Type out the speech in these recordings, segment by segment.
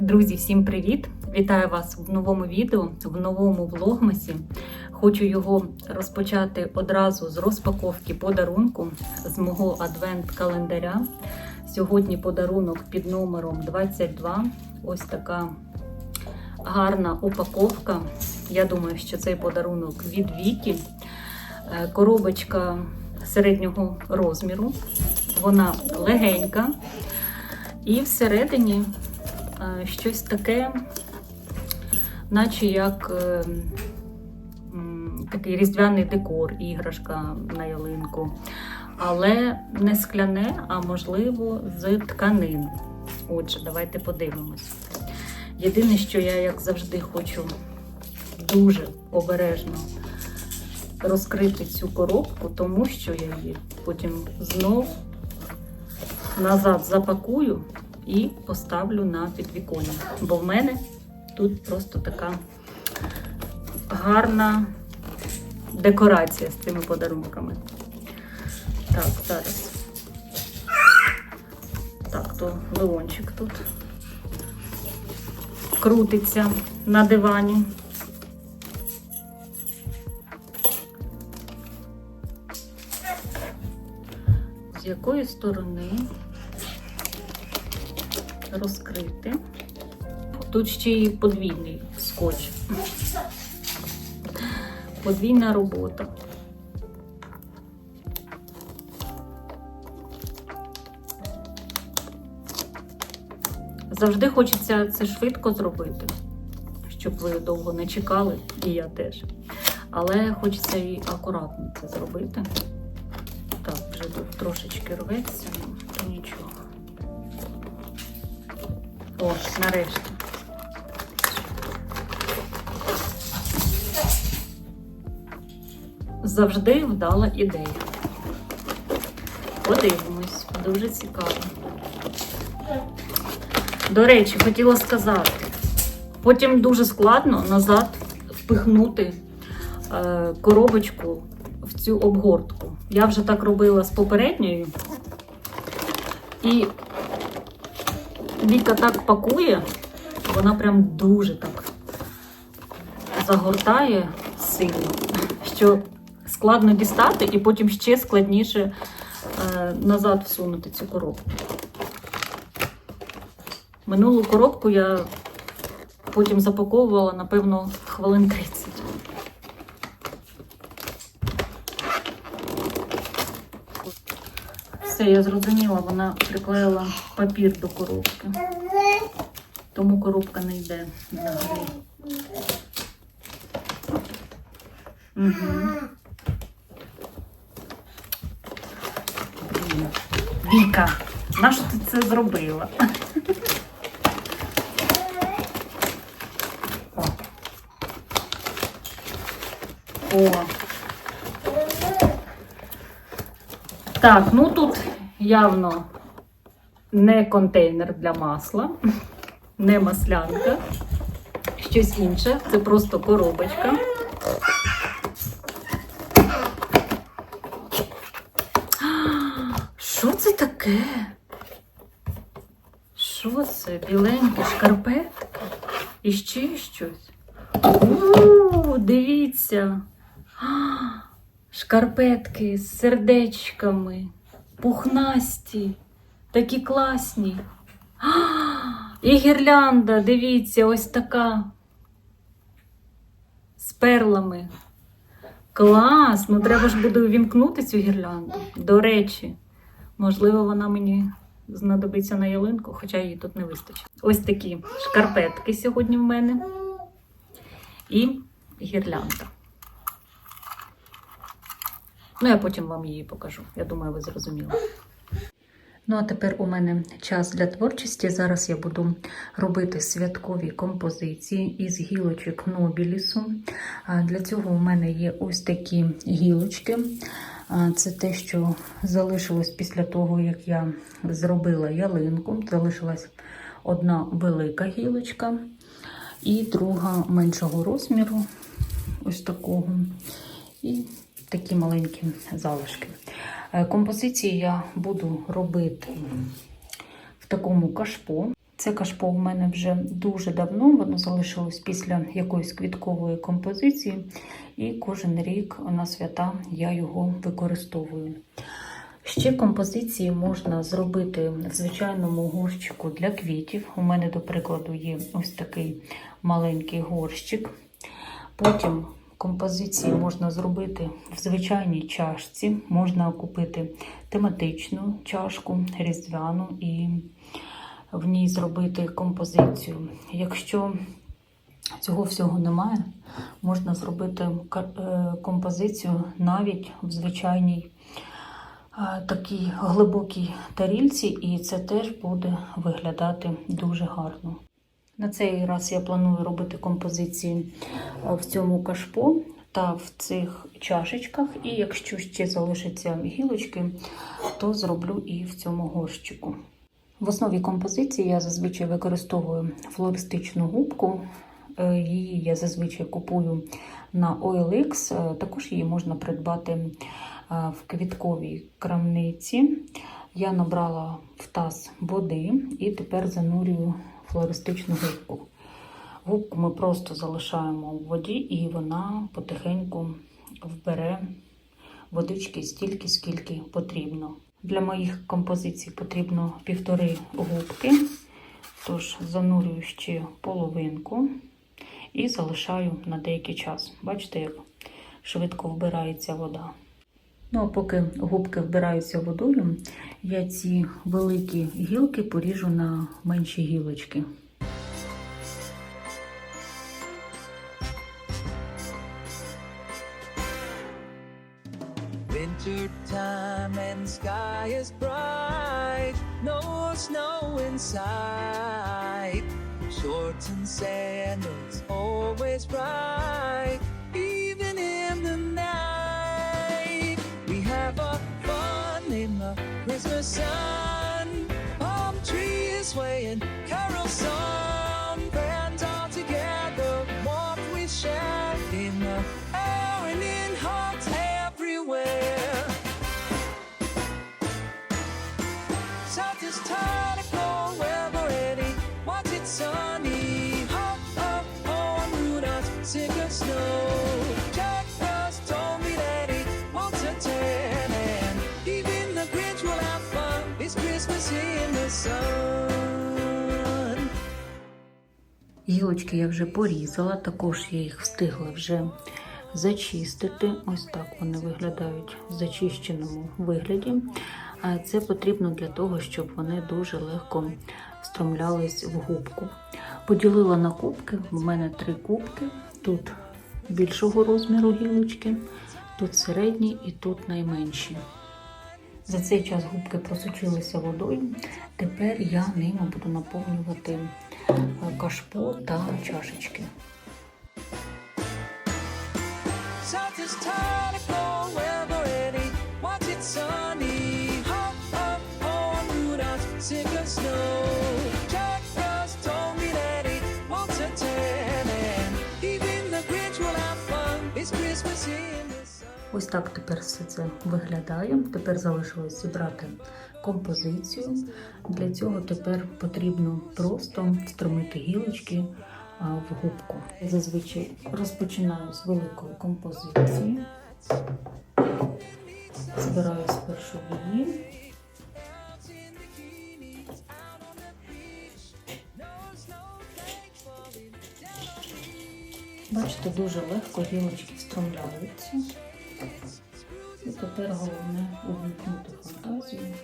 Друзі, всім привіт! Вітаю вас в новому відео, в новому влогмасі. Хочу його розпочати одразу з розпаковки подарунку з мого адвент-календаря. Сьогодні подарунок під номером 22. Ось така гарна упаковка. Я думаю, що цей подарунок від Вікі. Е, Коробочка середнього розміру. Вона легенька. І всередині щось таке, наче як е, такий різдвяний декор, іграшка на ялинку. Але не скляне, а можливо з тканин. Отже, давайте подивимось. Єдине, що я, як завжди, хочу дуже обережно розкрити цю коробку, тому що я її потім знов назад запакую і поставлю на підвіконня. Бо в мене тут просто така гарна декорація з цими подарунками. Так, зараз. Так, то Леончик тут крутиться на дивані. З якої сторони розкрити. Тут ще й подвійний скотч. Подвійна робота. Завжди хочеться це швидко зробити, щоб ви довго не чекали, і я теж. Але хочеться і акуратно це зробити. Так, вже тут трошечки рветься, ну то нічого. О, нарешті. Завжди вдала ідея. Подивимось, дуже цікаво. До речі, хотіла сказати, потім дуже складно назад впихнути е, коробочку в цю обгортку. Я вже так робила з попередньою. І Віка так пакує, вона прям дуже так загортає сильно, що складно дістати і потім ще складніше е, назад всунути цю коробку. Минулу коробку я потім запаковувала, напевно, хвилин 30. Все, я зрозуміла, вона приклеїла папір до коробки. Тому коробка не йде взагалі. Угу. Віка, нащо ти це зробила? О. Так, ну тут явно не контейнер для масла, не маслянка, щось інше. Це просто коробочка. Що це таке? Що це? Біленькі шкарпетки? І ще щось. У, дивіться. Шкарпетки з сердечками, пухнасті, такі класні. А, і гірлянда, дивіться, ось така. З перлами. Клас! Ну треба ж буде увімкнути цю гірлянду. До речі, можливо, вона мені знадобиться на ялинку, хоча її тут не вистачить. Ось такі шкарпетки сьогодні в мене. І гірлянда. Ну, я потім вам її покажу. Я думаю, ви зрозуміли. Ну, а тепер у мене час для творчості. Зараз я буду робити святкові композиції із гілочок Нобілісу. Для цього у мене є ось такі гілочки. Це те, що залишилось після того, як я зробила ялинку. Залишилась одна велика гілочка і друга меншого розміру, ось такого. І такі маленькі залишки. Е, Композиції я буду робити в такому кашпо. Це кашпо у мене вже дуже давно, воно залишилось після якоїсь квіткової композиції, і кожен рік на свята я його використовую. Ще композиції можна зробити в звичайному горщику для квітів. У мене, до прикладу, є ось такий маленький горщик. Потім композиції можна зробити в звичайній чашці, можна купити тематичну чашку, різдвяну і в ній зробити композицію. Якщо цього всього немає, можна зробити е, композицію навіть в звичайній е, такій глибокій тарільці, і це теж буде виглядати дуже гарно. На цей раз я планую робити композиції е, в цьому кашпо та в цих чашечках. І якщо ще залишаться гілочки, то зроблю і в цьому горщику. В основі композиції я зазвичай використовую флористичну губку. Е, Її я зазвичай купую на OLX. Е, Також її можна придбати в квітковій крамниці. Я набрала в таз води і тепер занурюю флористичну губку. Губку ми просто залишаємо в воді, і вона потихеньку вбере водички стільки, скільки потрібно. Для моїх композицій потрібно півтори губки, тож занурюю ще половинку і залишаю на деякий час. Бачите, як швидко вбирається вода. Ну, а поки губки вбираються водою, я ці великі гілки поріжу на менші гілочки. Is bright, no snow in sight. Shorts and sandals always bright, Christmas sun. Palm tree is swaying, Гілочки я вже порізала, також я їх встигла вже зачистити. Ось так вони виглядають в зачищеному вигляді. Це потрібно для того, щоб вони дуже легко встромлялись в губку. Поділила на кубки, в мене три кубки. Тут більшого розміру гілочки, тут середні і тут найменші. За цей час губки просочилися водою. Тепер я ними буду наповнювати е, кашпо та чашечки. Christmas sun. Ось так тепер все це виглядає. Тепер залишилось зібрати композицію. Для цього тепер потрібно просто встромити гілочки в губку. Зазвичай розпочинаю з великої композиції. Збираю спершу її. Бачите, дуже легко гілочки встромляються. І тепер головне увімкнути фантазію.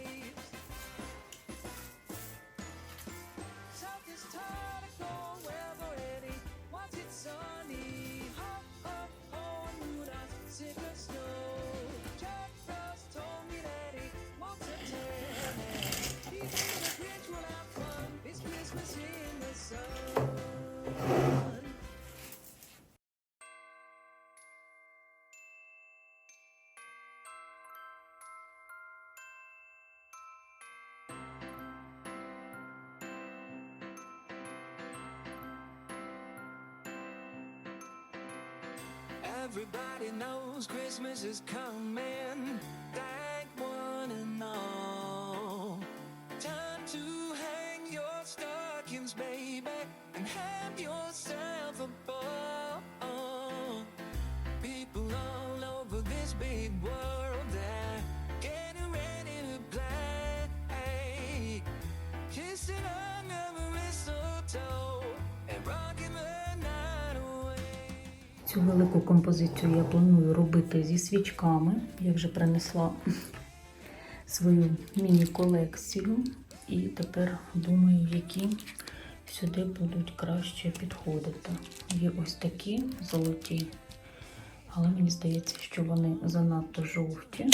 Everybody knows Christmas is coming. Цю велику композицію я планую робити зі свічками. Я вже принесла свою міні-колекцію. І тепер думаю, які сюди будуть краще підходити. Є ось такі золоті, але мені здається, що вони занадто жовті,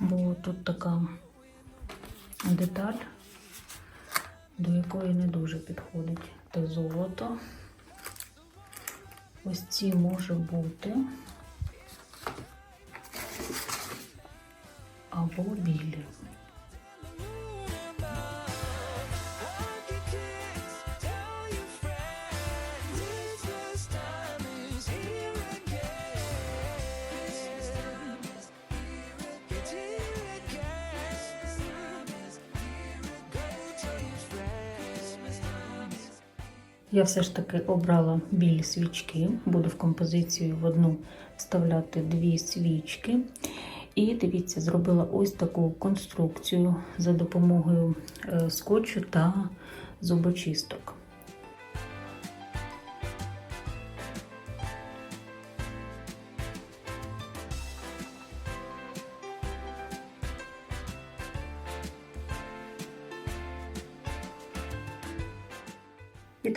бо тут така деталь, до якої не дуже підходить те золото. Ось ці може бути. Або білі. Я все ж таки обрала білі свічки. Буду в композицію в одну вставляти дві свічки. І дивіться, зробила ось таку конструкцію за допомогою е, скотчу та зубочисток.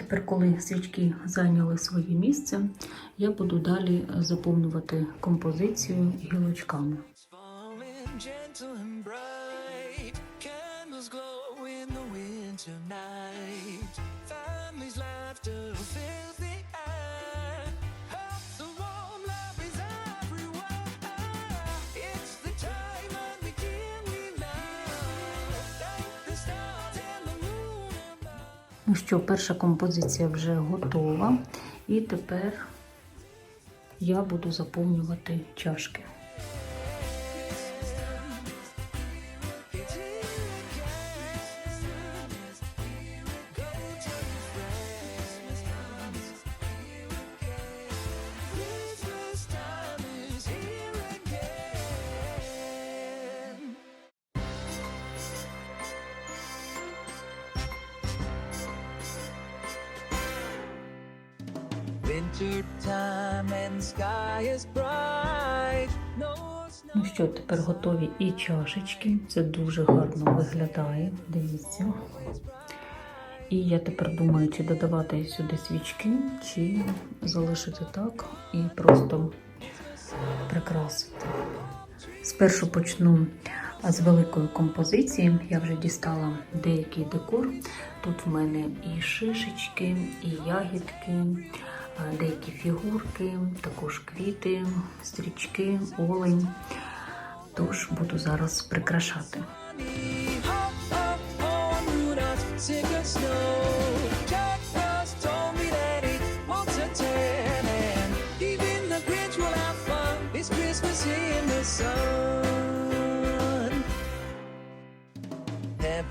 Тепер, коли свічки зайняли своє місце, я буду далі заповнювати композицію гілочками. Gentle and bright, candles glow in the winter night. Ну що, перша композиція вже готова. І тепер я буду заповнювати чашки. Ну що, тепер готові і чашечки. Це дуже гарно виглядає. Дивіться. І я тепер думаю, чи додавати сюди свічки, чи залишити так і просто прикрасити. Спершу почну з великої композиції. Я вже дістала деякий декор. Тут в мене і шишечки, і ягідки, деякі фігурки, також квіти, стрічки, олень. Тож буду зараз прикрашати.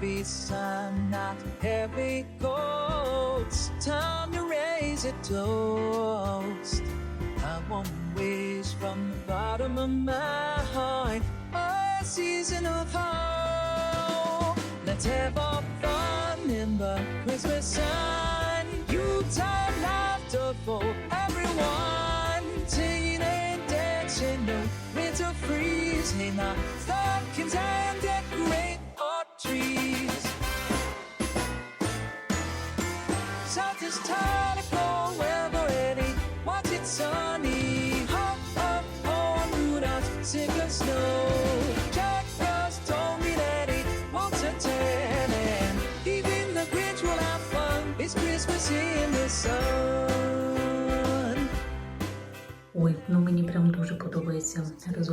Heavy sun, not heavy coats. Time a toast. I want wish from the bottom of my heart. A season of hope. Let's have our fun in the Christmas sun. Yuletide laughter for everyone. Singing and dancing, no winter freeze. Hang our stockings and decorate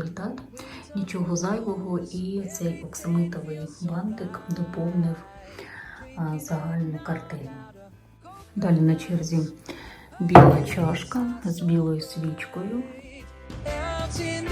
результат. Нічого зайвого, і цей оксамитовий бантик доповнив загальну картину. Далі на черзі біла чашка з білою свічкою. Elves in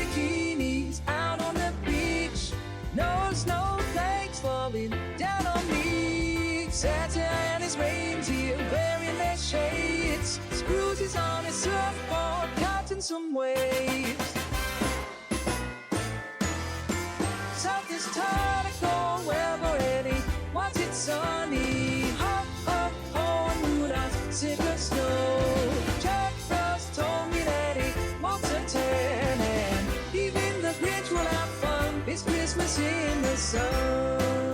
tired of cold weather, it is. Once it's sunny, hop, hop, on moonlight, sip of snow. Jack Frost told me that he wants a tan, and even the Grinch will have fun this Christmas in the sun.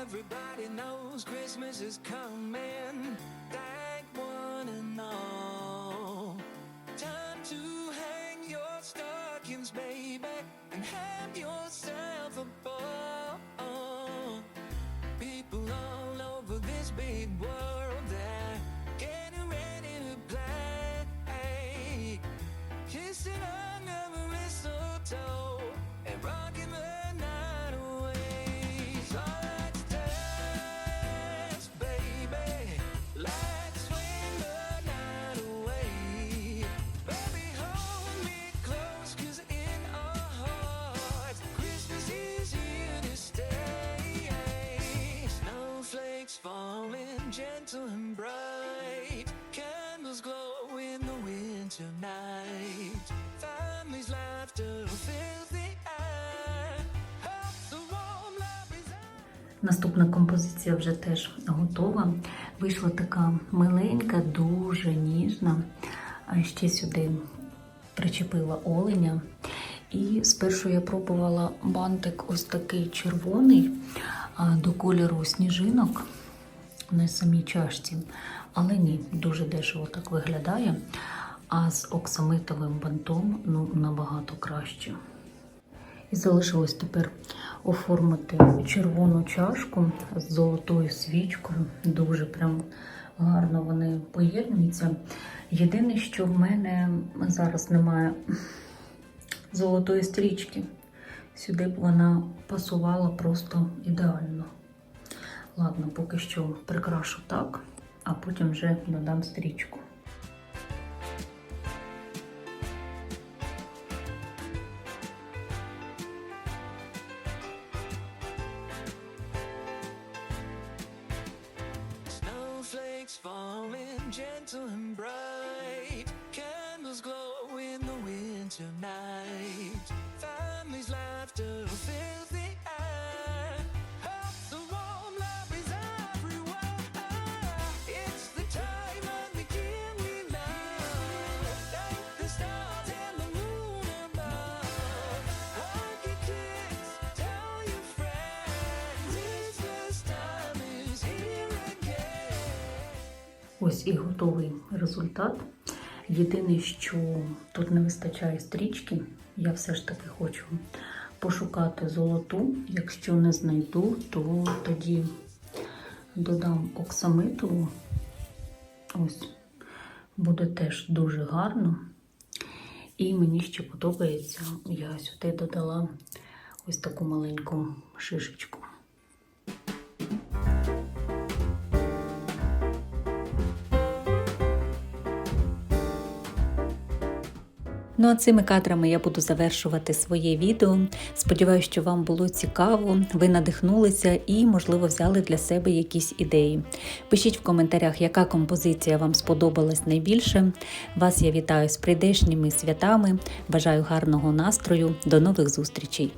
Everybody knows Christmas is coming. Наступна композиція вже теж готова. Вийшла така миленька, дуже ніжна. Ще сюди причепила оленя. І спершу я пробувала бантик ось такий червоний до кольору сніжинок на самій чашці. Але ні, дуже дешево так виглядає. А з оксамитовим бантом ну, набагато краще. І залишилось тепер оформити червону чашку з золотою свічкою. Дуже прям гарно вони поєднуються. Єдине, що в мене зараз немає золотої стрічки. Сюди б вона пасувала просто ідеально. Ладно, поки що прикрашу так, а потім вже додам стрічку. Ось і готовий результат. Єдине, що тут не вистачає стрічки, я все ж таки хочу пошукати золоту. Якщо не знайду, то тоді додам оксамитову. Ось буде теж дуже гарно. І мені ще подобається, я сюди додала ось таку маленьку шишечку. Ну а цими кадрами я буду завершувати своє відео. Сподіваюся, що вам було цікаво, ви надихнулися і, можливо, взяли для себе якісь ідеї. Пишіть в коментарях, яка композиція вам сподобалась найбільше. Вас я вітаю з прийдешніми святами. Бажаю гарного настрою. До нових зустрічей!